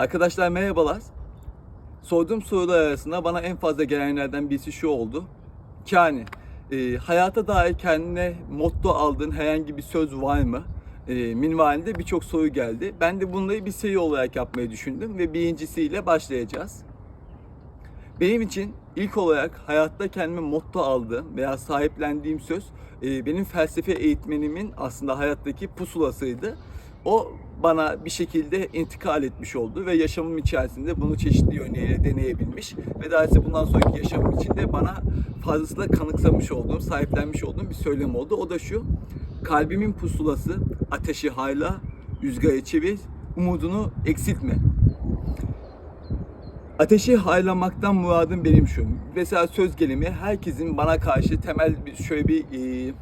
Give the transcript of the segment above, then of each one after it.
Arkadaşlar merhabalar. Sorduğum sorular arasında bana en fazla gelenlerden birisi şu oldu. Yani e, hayata dair kendine motto aldığın herhangi bir söz var mı? E, minvalinde birçok soru geldi. Ben de bunları bir seri olarak yapmayı düşündüm ve birincisiyle başlayacağız. Benim için ilk olarak hayatta kendime motto aldığım veya sahiplendiğim söz e, benim felsefe eğitmenimin aslında hayattaki pusulasıydı. O bana bir şekilde intikal etmiş oldu ve yaşamım içerisinde bunu çeşitli yönleriyle deneyebilmiş ve daha ise bundan sonraki yaşamım içinde bana fazlasıyla kanıksamış olduğum, sahiplenmiş olduğum bir söylem oldu. O da şu, kalbimin pusulası ateşi hayla, rüzgarı çevir, umudunu eksiltme. Ateşi haylamaktan muradım benim şu. Mesela söz gelimi herkesin bana karşı temel şöyle bir e,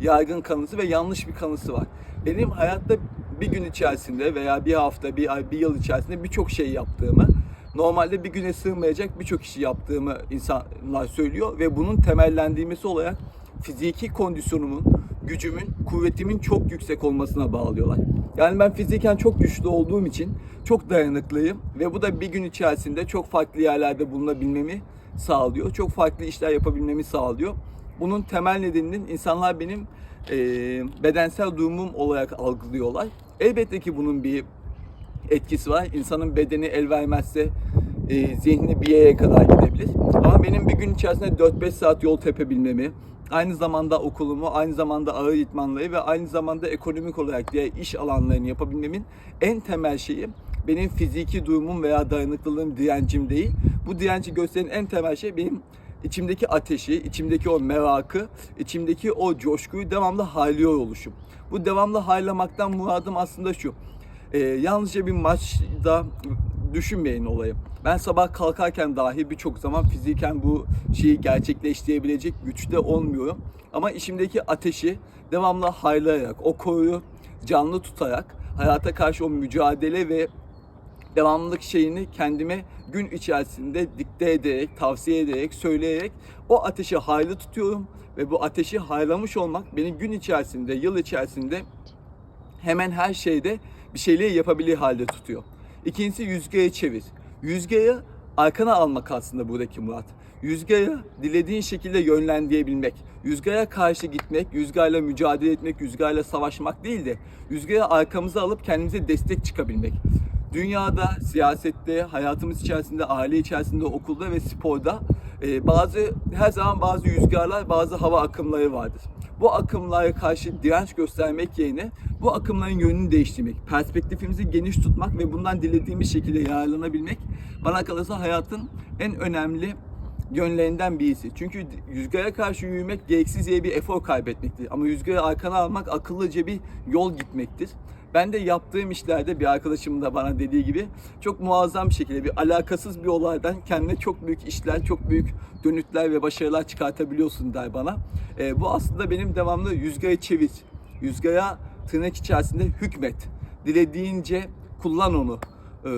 yaygın kanısı ve yanlış bir kanısı var. Benim hayatta bir gün içerisinde veya bir hafta, bir ay, bir yıl içerisinde birçok şey yaptığımı, normalde bir güne sığmayacak birçok işi yaptığımı insanlar söylüyor ve bunun temellendirmesi olarak fiziki kondisyonumun, gücümün, kuvvetimin çok yüksek olmasına bağlıyorlar. Yani ben fiziken çok güçlü olduğum için çok dayanıklıyım ve bu da bir gün içerisinde çok farklı yerlerde bulunabilmemi sağlıyor. Çok farklı işler yapabilmemi sağlıyor. Bunun temel nedeninin insanlar benim e, bedensel durumum olarak algılıyorlar. Elbette ki bunun bir etkisi var. İnsanın bedeni el vermezse e, zihni bir yere kadar gidebilir. Ama benim bir gün içerisinde 4-5 saat yol tepebilmemi, aynı zamanda okulumu, aynı zamanda ağır itmanları ve aynı zamanda ekonomik olarak diğer iş alanlarını yapabilmemin en temel şeyi benim fiziki durumum veya dayanıklılığım, direncim değil. Bu direnci gösteren en temel şey benim içimdeki ateşi, içimdeki o merakı, içimdeki o coşkuyu devamlı haylıyor oluşum. Bu devamlı haylamaktan muradım aslında şu. Ee, yalnızca bir maçda düşünmeyin olayı. Ben sabah kalkarken dahi birçok zaman fiziken bu şeyi gerçekleştirebilecek güçte olmuyorum. Ama içimdeki ateşi devamlı haylayarak, o koyu canlı tutarak hayata karşı o mücadele ve devamlılık şeyini kendime gün içerisinde dikte ederek, tavsiye ederek, söyleyerek o ateşi haylı tutuyorum ve bu ateşi haylamış olmak beni gün içerisinde, yıl içerisinde hemen her şeyde bir şeyleri yapabilir halde tutuyor. İkincisi yüzgeye çevir. Yüzgeye arkana almak aslında buradaki Murat. Rüzgarı dilediğin şekilde yönlendirebilmek, rüzgara karşı gitmek, rüzgarla mücadele etmek, rüzgarla savaşmak değil de rüzgarı arkamıza alıp kendimize destek çıkabilmek. Dünyada, siyasette, hayatımız içerisinde, aile içerisinde, okulda ve sporda e, bazı her zaman bazı rüzgarlar, bazı hava akımları vardır. Bu akımlara karşı direnç göstermek yerine bu akımların yönünü değiştirmek, perspektifimizi geniş tutmak ve bundan dilediğimiz şekilde yararlanabilmek bana kalırsa hayatın en önemli yönlerinden birisi. Çünkü rüzgara karşı yürümek gereksiz yere bir efor kaybetmektir. Ama rüzgarı arkana almak akıllıca bir yol gitmektir. Ben de yaptığım işlerde bir arkadaşımın da bana dediği gibi çok muazzam bir şekilde bir alakasız bir olaydan kendine çok büyük işler, çok büyük dönütler ve başarılar çıkartabiliyorsun der bana. E, bu aslında benim devamlı rüzgarı çevir, rüzgara tırnak içerisinde hükmet. Dilediğince kullan onu e,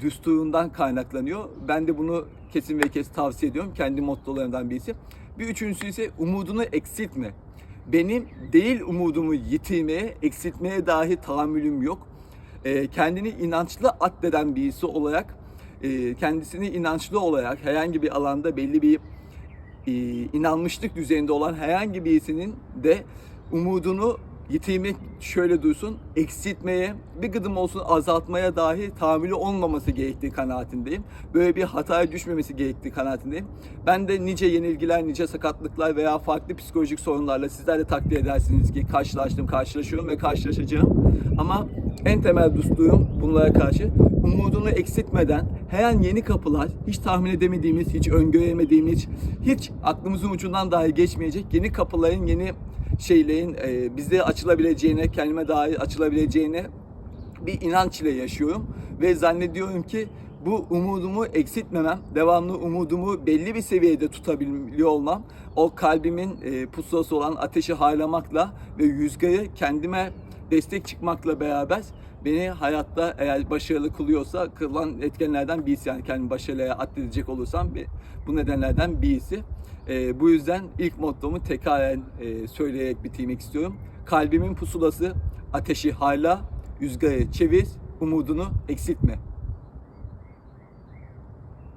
düsturundan kaynaklanıyor. Ben de bunu kesin ve kes tavsiye ediyorum. Kendi mottolarımdan birisi. Bir üçüncüsü ise umudunu eksiltme. Benim değil umudumu yitirmeye, eksiltmeye dahi tahammülüm yok. E, kendini inançlı addeden birisi olarak, e, kendisini inançlı olarak herhangi bir alanda belli bir e, inanmışlık düzeyinde olan herhangi birisinin de umudunu yitirmek şöyle duysun, eksiltmeye, bir gıdım olsun azaltmaya dahi tahammülü olmaması gerektiği kanaatindeyim. Böyle bir hataya düşmemesi gerektiği kanaatindeyim. Ben de nice yenilgiler, nice sakatlıklar veya farklı psikolojik sorunlarla sizler de takdir edersiniz ki karşılaştım, karşılaşıyorum ve karşılaşacağım. Ama en temel dostluğum bunlara karşı umudunu eksiltmeden her an yeni kapılar, hiç tahmin edemediğimiz, hiç öngöremediğimiz, hiç aklımızın ucundan dahi geçmeyecek yeni kapıların, yeni şeylerin e, bize açılabileceğine, kendime dair açılabileceğine bir inanç ile yaşıyorum. Ve zannediyorum ki bu umudumu eksiltmemem, devamlı umudumu belli bir seviyede tutabiliyor olmam, o kalbimin e, pusulası olan ateşi haylamakla ve rüzgarı kendime destek çıkmakla beraber beni hayatta eğer başarılı kılıyorsa kılan etkenlerden birisi yani kendimi başarıya addedecek olursam bu nedenlerden birisi. Ee, bu yüzden ilk mottomu tekrar e, söyleyerek bitirmek istiyorum. Kalbimin pusulası ateşi hala, rüzgarı çevir, umudunu eksiltme.